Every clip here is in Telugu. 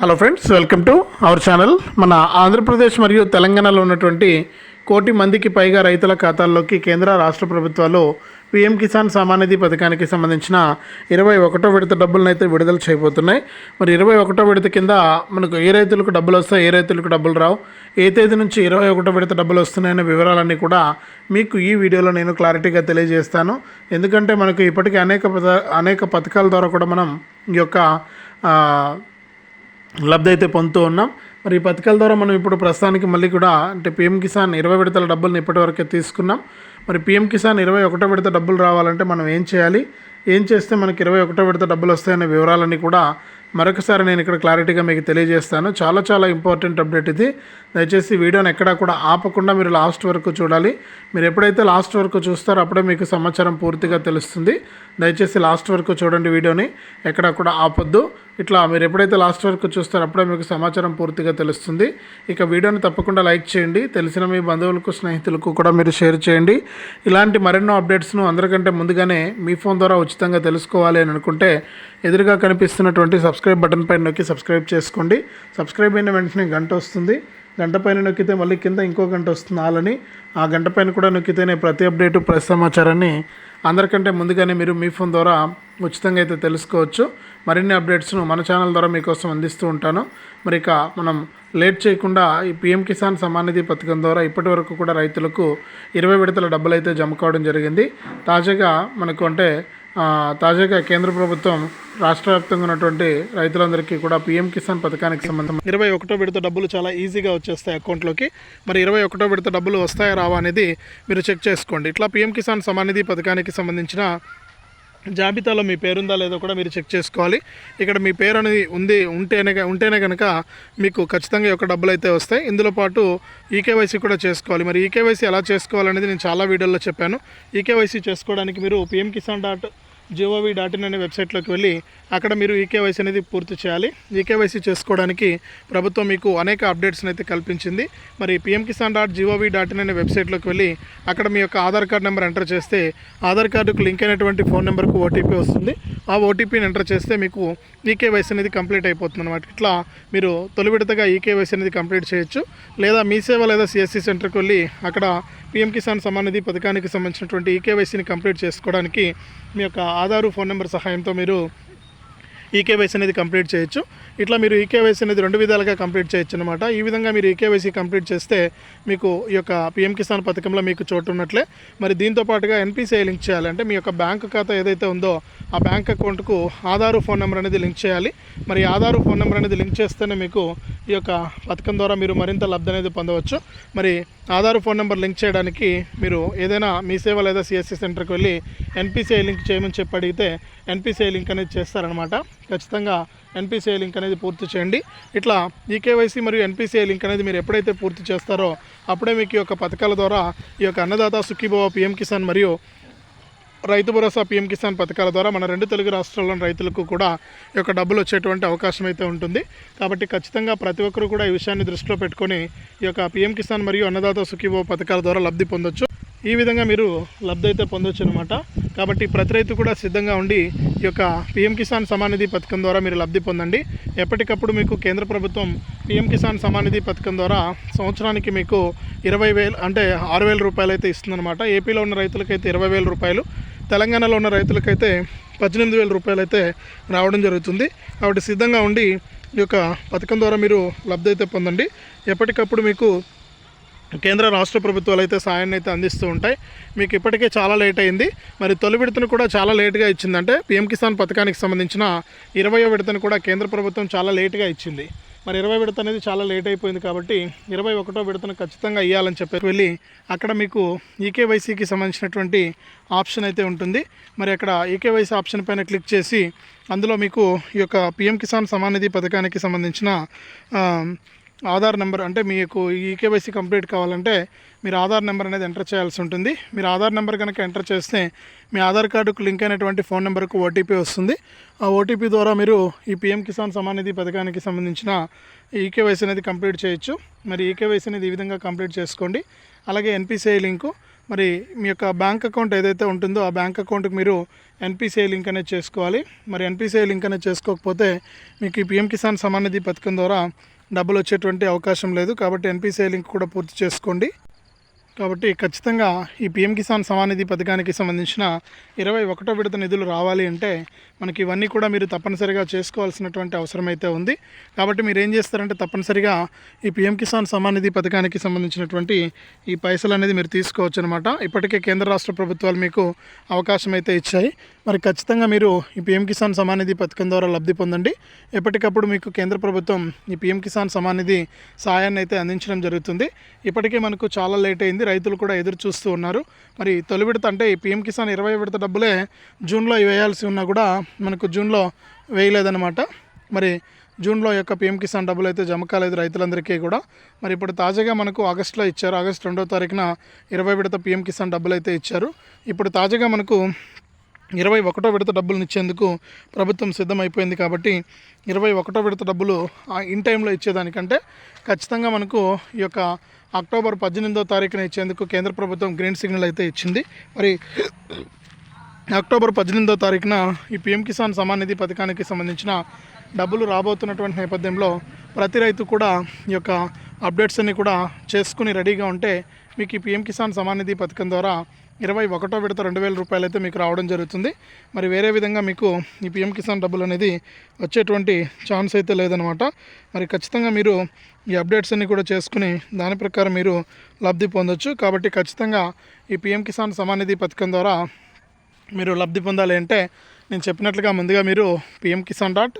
Hello friends welcome to our channel మన ఆంధ్రప్రదేశ్ మరియు తెలంగాణలో ఉన్నటువంటి కోటి మందికి పైగా రైతుల ఖాతాల్లోకి కేంద్ర రాష్ట్ర ప్రభుత్వాలు పీఎం కిసాన్ సామాన్యది పథకానికి సంబంధించిన ఇరవై ఒకటో విడత డబ్బులను అయితే విడుదల చేయబోతున్నాయి. మరి ఇరవై ఒకటో విడత కింద మనకు ఏ రైతులకు డబ్బులు వస్తాయి ఏ రైతులకు డబ్బులు రావు ఏ తేదీ నుంచి ఇరవై ఒకటో విడత డబ్బులు వస్తున్నాయనే వివరాలన్నీ కూడా మీకు ఈ వీడియోలో నేను క్లారిటీగా తెలియజేస్తాను. ఎందుకంటే మనకు ఇప్పటికీ అనేక పథ అనేక పథకాల ద్వారా కూడా మనం ఈ యొక్క లబ్ధి అయితే పొందుతూ ఉన్నాం. మరి ఈ పథకాల ద్వారా మనం ఇప్పుడు ప్రస్తుతానికి మళ్ళీ కూడా అంటే పిఎం కిసాన్ ఇరవై విడతల డబ్బులను ఇప్పటివరకే తీసుకున్నాం. మరి పిఎం కిసాన్ ఇరవై ఒకటో విడత డబ్బులు రావాలంటే మనం ఏం చేయాలి? ఏం చేస్తే మనకి ఇరవై ఒకటో విడత డబ్బులు వస్తాయనే వివరాలన్నీ కూడా మరొకసారి నేను ఇక్కడ క్లారిటీగా మీకు తెలియజేస్తాను. చాలా చాలా ఇంపార్టెంట్ అప్డేట్ ఇది. దయచేసి వీడియోని ఎక్కడా కూడా ఆపకుండా మీరు లాస్ట్ వరకు చూడాలి. మీరు ఎప్పుడైతే లాస్ట్ వరకు చూస్తారో అప్పుడే మీకు సమాచారం పూర్తిగా తెలుస్తుంది. దయచేసి లాస్ట్ వరకు చూడండి వీడియోని. ఎక్కడా కూడా ఆపొద్దు. ఇట్లా మీరు ఎప్పుడైతే లాస్ట్ వరకు చూస్తారో అప్పుడే మీకు సమాచారం పూర్తిగా తెలుస్తుంది. ఇక వీడియోని తప్పకుండా లైక్ చేయండి. తెలిసిన మీ బంధువులకు స్నేహితులకు కూడా మీరు షేర్ చేయండి. ఇలాంటి మరెన్నో అప్డేట్స్ను అందరికంటే ముందుగానే మీ ఫోన్ ద్వారా ఉచితంగా తెలుసుకోవాలి అని అనుకుంటే ఎదురుగా కనిపిస్తున్నటువంటి సబ్స్క్రైబ్ బటన్ పైన నొక్కి సబ్స్క్రైబ్ చేసుకోండి. సబ్స్క్రైబ్ అయిన వెంటనే గంట వస్తుంది. గంట పైన నొక్కితే మళ్ళీ కింద ఇంకో గంట వస్తుంది ఆలని. ఆ గంట పైన కూడా నొక్కితేనే ప్రతి అప్డేటు ప్రతి సమాచారాన్ని అందరికంటే ముందుగానే మీరు మీ ఫోన్ ద్వారా ఉచితంగా అయితే తెలుసుకోవచ్చు. మరిన్ని అప్డేట్స్ను మన ఛానల్ ద్వారా మీకోసం అందిస్తూ ఉంటాను. మరి ఇక మనం లేట్ చేయకుండా ఈ పిఎం కిసాన్ సమ్మాన్ నిధి పథకం ద్వారా ఇప్పటి వరకు కూడా రైతులకు ఇరవై విడతల డబ్బులు అయితే జమ కావడం జరిగింది. తాజాగా మనకు అంటే తాజాగా కేంద్ర ప్రభుత్వం రాష్ట్ర వ్యాప్తంగా ఉన్నటువంటి రైతులందరికీ కూడా పీఎం కిసాన్ పథకానికి సంబంధం. ఇరవై ఒకటో విడత డబ్బులు చాలా ఈజీగా వచ్చేస్తాయి అకౌంట్లోకి. మరి ఇరవై ఒకటో విడత డబ్బులు వస్తాయా రావా అనేది మీరు చెక్ చేసుకోండి. ఇట్లా పీఎం కిసాన్ సమానిధి పథకానికి సంబంధించిన జాబితాలో మీ పేరుందా లేదో కూడా మీరు చెక్ చేసుకోవాలి. ఇక్కడ మీ పేరు అనేది ఉంది ఉంటేనే ఉంటేనే కనుక మీకు ఖచ్చితంగా ఒక యొక్క డబ్బులు అయితే వస్తాయి. ఇందులో పాటు ఈకేవైసీ కూడా చేసుకోవాలి. మరి ఈకేవైసీ ఎలా చేసుకోవాలనేది నేను చాలా వీడియోల్లో చెప్పాను. ఈకేవైసీ చేసుకోవడానికి మీరు PM Kisan dot G O V dot in అనే వెబ్సైట్లోకి వెళ్ళి అక్కడ మీరు ఈకేవైసీ అనేది పూర్తి చేయాలి. ఈకేవైసీ చేసుకోవడానికి ప్రభుత్వం మీకు అనేక అప్డేట్స్ని అయితే కల్పించింది. మరి PM Kisan dot G O V dot in అనే వెబ్సైట్లోకి వెళ్ళి అక్కడ మీ యొక్క ఆధార్ కార్డ్ నెంబర్ ఎంటర్ చేస్తే ఆధార్ కార్డుకు లింక్ అయినటువంటి ఫోన్ నెంబర్కు ఓటీపీ వస్తుంది. ఆ ఓటీపీని ఎంటర్ చేస్తే మీకు ఈకేవైసీ అనేది కంప్లీట్ అయిపోతుంది అనమాట ఇట్లా మీరు తొలి విడతగా ఈకేవైసీ అనేది కంప్లీట్ చేయొచ్చు. లేదా మీ సేవ లేదా సిఎస్సి సెంటర్కి వెళ్ళి అక్కడ పిఎం కిసాన్ సమానిధి పథకానికి సంబంధించినటువంటి ఈకేవైసీని కంప్లీట్ చేసుకోవడానికి మీ యొక్క ఆధారు ఫోన్ నెంబర్ సహాయంతో మీరు ఈకేవైసీ అనేది కంప్లీట్ చేయొచ్చు. ఇట్లా మీరు ఈకేవైసీ అనేది రెండు విధాలుగా కంప్లీట్ చేయొచ్చు అనమాట ఈ విధంగా మీరు ఈకేవైసీ కంప్లీట్ చేస్తే మీకు ఈ యొక్క పిఎం కిసాన్ పథకంలో మీకు చోటు ఉన్నట్లే. మరి దీంతో పాటుగా ఎన్పిసిఐ లింక్ చేయాలంటే మీ యొక్క బ్యాంక్ ఖాతా ఏదైతే ఉందో ఆ బ్యాంక్ అకౌంట్కు ఆధారు ఫోన్ నెంబర్ అనేది లింక్ చేయాలి. మరి ఆధారు ఫోన్ నెంబర్ అనేది లింక్ చేస్తేనే మీకు ఈ యొక్క పథకం ద్వారా మీరు మరింత లబ్ధి అనేది పొందవచ్చు. మరి ఆధార్ ఫోన్ నెంబర్ లింక్ చేయడానికి మీరు ఏదైనా మీ సేవ లేదా సిఎస్సి సెంటర్కి వెళ్ళి ఎన్పిసిఐ లింక్ చేయమని చెప్పి అడిగితే ఎన్పిసిఐ లింక్ అనేది చేస్తారనమాట ఖచ్చితంగా ఎన్పిసిఐ లింక్ అనేది పూర్తి చేయండి. ఇట్లా ఈకేవైసీ మరియు ఎన్పిసిఐ లింక్ అనేది మీరు ఎప్పుడైతే పూర్తి చేస్తారో అప్పుడే మీకు ఈ యొక్క పథకాల ద్వారా ఈ యొక్క అన్నదాత సుఖీభవ పిఎం కిసాన్ మరియు రైతు భరోసా పీఎం కిసాన్ పథకాల ద్వారా మన రెండు తెలుగు రాష్ట్రాల్లోని రైతులకు కూడా ఈ యొక్క డబ్బులు వచ్చేటువంటి అవకాశం అయితే ఉంటుంది. కాబట్టి ఖచ్చితంగా ప్రతి ఒక్కరు కూడా ఈ విషయాన్ని దృష్టిలో పెట్టుకొని ఈ యొక్క పీఎం కిసాన్ మరియు అన్నదాత సుఖీభో పథకాల ద్వారా లబ్ధి పొందొచ్చు. ఈ విధంగా మీరు లబ్ధి అయితే పొందొచ్చు అనమాట కాబట్టి ప్రతి రైతు కూడా సిద్ధంగా ఉండి ఈ యొక్క పీఎం కిసాన్ సమానిధి పథకం ద్వారా మీరు లబ్ధి పొందండి. ఎప్పటికప్పుడు మీకు కేంద్ర ప్రభుత్వం పీఎం కిసాన్ సమానిధి పథకం ద్వారా సంవత్సరానికి మీకు ఇరవై వేలు అంటే ఆరు వేల రూపాయలు అయితే ఇస్తుందన్నమాట. ఏపీలో ఉన్న రైతులకైతే ఇరవై వేల రూపాయలు తెలంగాణలో ఉన్న రైతులకైతే పద్దెనిమిది వేల రూపాయలు అయితే రావడం జరుగుతుంది. కాబట్టి సిద్ధంగా ఉండి ఈ యొక్క పథకం ద్వారా మీరు లబ్ధి అయితే పొందండి. ఎప్పటికప్పుడు మీకు కేంద్ర రాష్ట్ర ప్రభుత్వాలు అయితే సాయాన్ని అయితే అందిస్తూ ఉంటాయి. మీకు ఇప్పటికే చాలా లేట్ అయింది. మరి తొలి విడతను కూడా చాలా లేట్గా ఇచ్చిందంటే పిఎం కిసాన్ పథకానికి సంబంధించిన ఇరవయో విడతను కూడా కేంద్ర ప్రభుత్వం చాలా లేట్గా ఇచ్చింది. మరి ఇరవై విడత అనేది చాలా లేట్ అయిపోయింది కాబట్టి ఇరవై ఒకటో విడతను ఖచ్చితంగా ఇవ్వాలని చెప్పేసి వెళ్ళి అక్కడ మీకు ఈకేవైసీకి సంబంధించినటువంటి ఆప్షన్ అయితే ఉంటుంది. మరి అక్కడ ఈకేవైసీ ఆప్షన్ పైన క్లిక్ చేసి అందులో మీకు ఈ యొక్క పిఎం కిసాన్ సమానిధి పథకానికి సంబంధించిన ఆధార్ నెంబర్ అంటే మీకు ఈకేవైసీ కంప్లీట్ కావాలంటే మీరు ఆధార్ నెంబర్ అనేది ఎంటర్ చేయాల్సి ఉంటుంది. మీరు ఆధార్ నెంబర్ కనుక ఎంటర్ చేస్తే మీ ఆధార్ కార్డుకు లింక్ అయినటువంటి ఫోన్ నెంబర్కు ఓటీపీ వస్తుంది. ఆ ఓటీపీ ద్వారా మీరు ఈ పిఎం కిసాన్ సమాన్ నిధి పథకానికి సంబంధించిన ఈకేవైసీ అనేది కంప్లీట్ చేయొచ్చు. మరి ఈకేవైసీ అనేది ఈ విధంగా కంప్లీట్ చేసుకోండి. అలాగే ఎన్పిసిఐ లింకు మరి మీ యొక్క బ్యాంక్ అకౌంట్ ఏదైతే ఉంటుందో ఆ బ్యాంక్ అకౌంట్కి మీరు ఎన్పిసిఐ లింక్ అనేది చేసుకోవాలి. మరి ఎన్పిసిఐ లింక్ అనేది చేసుకోకపోతే మీకు ఈ పిఎం కిసాన్ సమాన్ నిధి పథకం ద్వారా డబ్బులు వచ్చేటువంటి అవకాశం లేదు కాబట్టి ఎన్పిసిఐ లింక్ కూడా పూర్తి చేసుకోండి. కాబట్టి ఖచ్చితంగా ఈ పిఎం కిసాన్ సమానిధి పథకానికి సంబంధించిన ఇరవై ఒకటో విడత నిధులు రావాలి అంటే మనకి ఇవన్నీ కూడా మీరు తప్పనిసరిగా చేసుకోవాల్సినటువంటి అవసరం అయితే ఉంది. కాబట్టి మీరు ఏం చేస్తారంటే తప్పనిసరిగా ఈ పిఎం కిసాన్ సమానిధి పథకానికి సంబంధించినటువంటి ఈ పైసలు అనేది మీరు తీసుకోవచ్చు అనమాట ఇప్పటికే కేంద్ర రాష్ట్ర ప్రభుత్వాలు మీకు అవకాశం అయితే ఇచ్చాయి. మరి ఖచ్చితంగా మీరు ఈ పిఎం కిసాన్ సమానిధి పథకం ద్వారా లబ్ధి పొందండి. ఎప్పటికప్పుడు మీకు కేంద్ర ప్రభుత్వం ఈ పిఎం కిసాన్ సమానిధి సాయాన్ని అయితే అందించడం జరుగుతుంది. ఇప్పటికే మనకు చాలా లేట్ అయింది. రైతులు కూడా ఎదురు చూస్తూ ఉన్నారు. మరి తొలి విడత అంటే ఈ పిఎం కిసాన్ ఇరవై విడత డబ్బులే జూన్లో వేయాల్సి ఉన్నా కూడా మనకు జూన్లో వేయలేదన్నమాట. మరి జూన్లో యొక్క పిఎం కిసాన్ డబ్బులు అయితే జమ కాలేదు రైతులందరికీ కూడా. మరి ఇప్పుడు తాజాగా మనకు ఆగస్టులో ఇచ్చారు. ఆగస్ట్ రెండో తారీఖున ఇరవై విడత పిఎం కిసాన్ డబ్బులు అయితే ఇచ్చారు. ఇప్పుడు తాజాగా మనకు ఇరవై ఒకటో విడత డబ్బులను ఇచ్చేందుకు ప్రభుత్వం సిద్ధమైపోయింది కాబట్టి ఇరవై ఒకటో విడత డబ్బులు ఆ ఇన్ టైంలో ఇచ్చేదానికంటే ఖచ్చితంగా మనకు ఈ యొక్క అక్టోబర్ పద్దెనిమిదో తారీఖున ఇచ్చేందుకు కేంద్ర ప్రభుత్వం గ్రీన్ సిగ్నల్ అయితే ఇచ్చింది. మరి అక్టోబర్ పద్దెనిమిదో తారీఖున ఈ పిఎం కిసాన్ సమాన్ నిధి పథకానికి సంబంధించిన డబ్బులు రాబోతున్నటువంటి నేపథ్యంలో ప్రతి రైతు కూడా ఈ యొక్క అప్డేట్స్ అన్ని కూడా చేసుకుని రెడీగా ఉంటే మీకు ఈ పిఎం కిసాన్ సమాన్ నిధి పథకం ద్వారా ఇరవై ఒకటో విడత రెండు వేల రూపాయలు అయితే మీకు రావడం జరుగుతుంది. మరి వేరే విధంగా మీకు ఈ పిఎం కిసాన్ డబ్బులు అనేది వచ్చేటువంటి ఛాన్స్ అయితే లేదనమాట మరి ఖచ్చితంగా మీరు ఈ అప్డేట్స్ అన్ని కూడా చేసుకుని దాని ప్రకారం మీరు లబ్ధి పొందొచ్చు. కాబట్టి ఖచ్చితంగా ఈ పిఎం కిసాన్ సమాన్ నిధి పథకం ద్వారా మీరు లబ్ధి పొందాలి అంటే నేను చెప్పినట్లుగా ముందుగా మీరు PM Kisan dot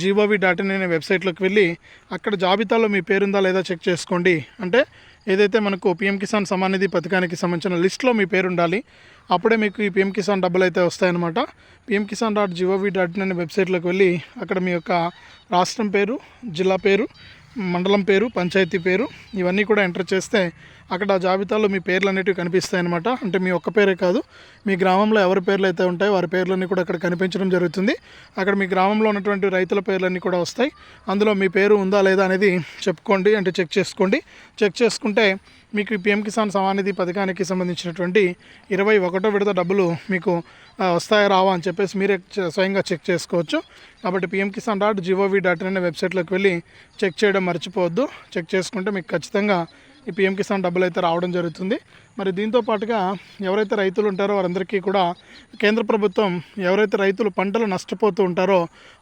G O V dot in అనే వెబ్సైట్లోకి వెళ్ళి అక్కడ జాబితాలో మీ పేరుందా లేదా చెక్ చేసుకోండి. అంటే ఏదైతే మనకు పిఎం కిసాన్ సమానిధి పథకానికి సంబంధించిన లిస్ట్లో మీ పేరు ఉండాలి అప్పుడే మీకు ఈ పిఎం కిసాన్ డబ్బులు అయితే వస్తాయన్నమాట. PM Kisan dot G O V dot in అనే వెబ్సైట్లోకి వెళ్ళి అక్కడ మీ యొక్క రాష్ట్రం పేరు జిల్లా పేరు మండలం పేరు పంచాయతీ పేరు ఇవన్నీ కూడా ఎంటర్ చేస్తే అక్కడ ఆ జాబితాలో మీ పేర్లు అనేటివి కనిపిస్తాయి అనమాట అంటే మీ ఒక్క పేరే కాదు మీ గ్రామంలో ఎవరి పేర్లు అయితే ఉంటాయో వారి పేర్లన్నీ కూడా అక్కడ కనిపించడం జరుగుతుంది. అక్కడ మీ గ్రామంలో ఉన్నటువంటి రైతుల పేర్లన్నీ కూడా వస్తాయి. అందులో మీ పేరు ఉందా లేదా అనేది చెప్పుకోండి అంటే చెక్ చేసుకోండి. చెక్ చేసుకుంటే మీకు ఈ పిఎం కిసాన్ సమానిధి పథకానికి సంబంధించినటువంటి ఇరవై ఒకటో విడత డబ్బులు మీకు వస్తాయా రావా అని చెప్పేసి మీరే స్వయంగా చెక్ చేసుకోవచ్చు. కాబట్టి PM Kisan dot G O V dot in అనే వెబ్సైట్లోకి వెళ్ళి చెక్ చేయడం మర్చిపోవద్దు. చెక్ చేసుకుంటే మీకు ఖచ్చితంగా ఈ పిఎం కిసాన్ డబ్బులు అయితే రావడం జరుగుతుంది. మరి దీంతో పాటుగా ఎవరైతే రైతులు ఉంటారో వారందరికీ కూడా కేంద్ర ప్రభుత్వం ఎవరైతే రైతులు పంటలు నష్టపోతూ ఉంటారో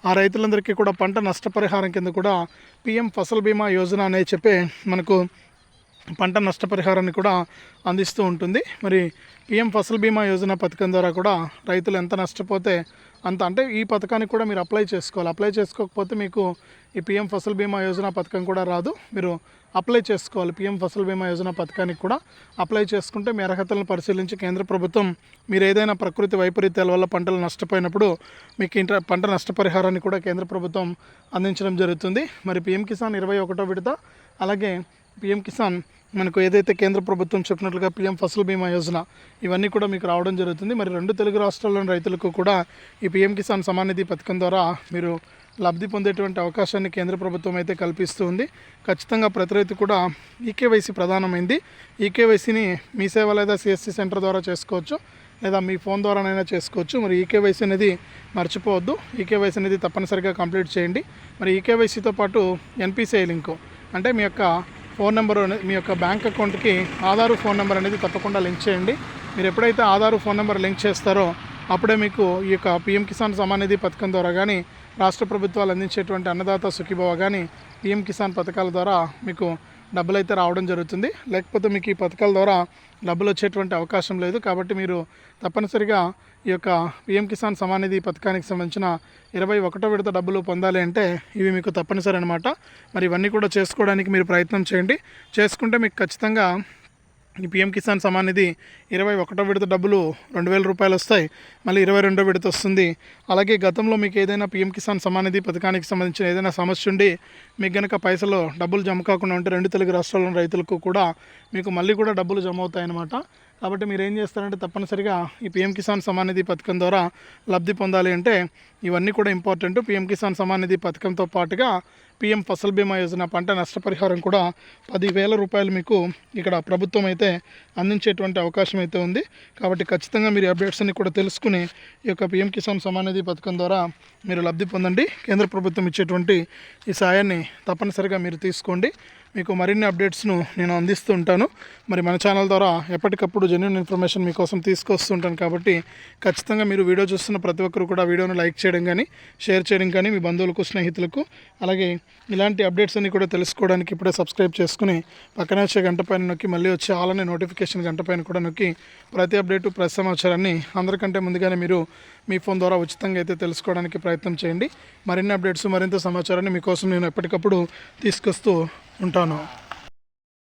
ఆ రైతులందరికీ కూడా పంట నష్టపరిహారం కింద కూడా పిఎం ఫసల్ బీమా యోజన అనే చెప్పి మనకు పంట నష్టపరిహారాన్ని కూడా అందిస్తూ ఉంటుంది. మరి పిఎం ఫసల్ బీమా యోజన పథకం ద్వారా కూడా రైతులు ఎంత నష్టపోతే అంత అంటే ఈ పథకానికి కూడా మీరు అప్లై చేసుకోవాలి. అప్లై చేసుకోకపోతే మీకు ఈ పిఎం ఫసల్ బీమా యోజన పథకం కూడా రాదు. మీరు అప్లై చేసుకోవాలి. పిఎం ఫసల్ బీమా యోజన పథకానికి కూడా అప్లై చేసుకుంటే మీ అర్హతలను పరిశీలించి కేంద్ర ప్రభుత్వం మీరు ఏదైనా ప్రకృతి వైపరీత్యాల వల్ల పంటలు నష్టపోయినప్పుడు మీకు ఇంట పంట నష్టపరిహారాన్ని కూడా కేంద్ర ప్రభుత్వం అందించడం జరుగుతుంది. మరి పిఎం కిసాన్ ఇరవై ఒకటో విడత అలాగే పిఎం కిసాన్ మనకు ఏదైతే కేంద్ర ప్రభుత్వం చెప్పినట్లుగా పిఎం ఫసల్ బీమా యోజన ఇవన్నీ కూడా మీకు రావడం జరుగుతుంది. మరి రెండు తెలుగు రాష్ట్రాల్లోని రైతులకు కూడా ఈ పిఎం కిసాన్ సమానిధి పథకం ద్వారా మీరు లబ్ధి పొందేటువంటి అవకాశాన్ని కేంద్ర ప్రభుత్వం అయితే కల్పిస్తూ ఉంది ఖచ్చితంగా ప్రతి రైతు కూడా ఈకేవైసీ ప్రధానమైంది. ఈకేవైసీని మీ సేవ లేదా సిఎస్సి సెంటర్ ద్వారా చేసుకోవచ్చు. లేదా మీ ఫోన్ ద్వారానైనా చేసుకోవచ్చు. మరి ఈకేవైసీ అనేది మర్చిపోవద్దు. ఈకేవైసీ అనేది తప్పనిసరిగా కంప్లీట్ చేయండి. మరి ఈకేవైసీతో పాటు ఎన్పిసిఐ లింకు. అంటే మీ యొక్క ఫోన్ నెంబర్ మీ యొక్క బ్యాంక్ అకౌంట్కి ఆధార్ ఫోన్ నెంబర్ అనేది తప్పకుండా లింక్ చేయండి. మీరు ఎప్పుడైతే ఆధార్ ఫోన్ నెంబర్ లింక్ చేస్తారో అప్పుడే మీకు ఈ యొక్క పిఎం కిసాన్ సమాన్ నిధి పథకం ద్వారా కానీ రాష్ట్ర ప్రభుత్వాలు అందించేటువంటి అన్నదాత సుఖీభవ కానీ పిఎం కిసాన్ పథకాల ద్వారా మీకు డబ్బులు అయితే రావడం జరుగుతుంది. లేకపోతే మీకు ఈ పథకాల ద్వారా డబ్బులు వచ్చేటువంటి అవకాశం లేదు. కాబట్టి మీరు తప్పనిసరిగా ఈ యొక్క పిఎం కిసాన్ సమాన్ నిధి పథకానికి సంబంధించిన ఇరవై ఒకటో విడత డబ్బులు పొందాలి అంటే ఇవి మీకు తప్పనిసరి అనమాట మరి ఇవన్నీ కూడా చేసుకోవడానికి మీరు ప్రయత్నం చేయండి. చేసుకుంటే మీకు ఖచ్చితంగా ఈ పిఎం కిసాన్ సమాన్ నిధి ఇరవై ఒకటో విడత డబ్బులు రెండు వేల రూపాయలు వస్తాయి. మళ్ళీ ఇరవై రెండో విడత వస్తుంది. అలాగే గతంలో మీకు ఏదైనా పిఎం కిసాన్ సమాన్ నిధి పథకానికి సంబంధించిన ఏదైనా సమస్య ఉండి మీకు గనక పైసలు డబ్బులు జమ కాకుండా ఉంటే రెండు తెలుగు రాష్ట్రాల్లోని రైతులకు కూడా మీకు మళ్ళీ కూడా డబ్బులు జమ అవుతాయి అన్నమాట కాబట్టి మీరు ఏం చేస్తారంటే తప్పనిసరిగా ఈ పిఎం కిసాన్ సమాన్ నిధి పథకం ద్వారా లబ్ధి పొందాలి అంటే ఇవన్నీ కూడా ఇంపార్టెంట్. పిఎం కిసాన్ సమాన్ నిధి పథకంతో పాటుగా పిఎం ఫసల్ బీమా యోజన పంట నష్టపరిహారం కూడా పదివేల రూపాయలు మీకు ఇక్కడ ప్రభుత్వం అయితే అందించేటువంటి అవకాశం అయితే ఉంది. కాబట్టి ఖచ్చితంగా మీరు అప్డేట్స్ని అప్డేట్స్ అన్ని కూడా తెలుసుకుని ఈ యొక్క పిఎం కిసాన్ సమాన్ నిధి పథకం ద్వారా మీరు లబ్ధి పొందండి. కేంద్ర ప్రభుత్వం ఇచ్చేటువంటి ఈ సాయాన్ని తప్పనిసరిగా మీరు తీసుకోండి. మీకు మరిన్ని అప్డేట్స్ను నేను అందిస్తూ ఉంటాను మరి మన ఛానల్ ద్వారా ఎప్పటికప్పుడు జెన్యున్ ఇన్ఫర్మేషన్ మీకోసం తీసుకొస్తుంటాను కాబట్టి ఖచ్చితంగా మీరు వీడియో చూస్తున్న ప్రతి ఒక్కరు కూడా వీడియోను లైక్ చేయడం కానీ షేర్ చేయడం కానీ మీ బంధువులకు స్నేహితులకు అలాగే ఇలాంటి అప్డేట్స్ అన్ని కూడా తెలుసుకోవడానికి ఇప్పుడే సబ్స్క్రైబ్ చేసుకుని పక్కనే వచ్చే గంట పైన నొక్కి మళ్ళీ వచ్చే ఆలనే నోటిఫికేషన్ గంట పైన కూడా నొక్కి ప్రతి అప్డేటు ప్రతి సమాచారాన్ని అందరికంటే ముందుగానే మీరు మీ ఫోన్ ద్వారా ఉచితంగా అయితే తెలుసుకోవడానికి ప్రయత్నం చేయండి. మరిన్ని అప్డేట్స్ మరింత సమాచారాన్ని మీకోసం నేను ఎప్పటికప్పుడు తీసుకొస్తూ ఉంటాను.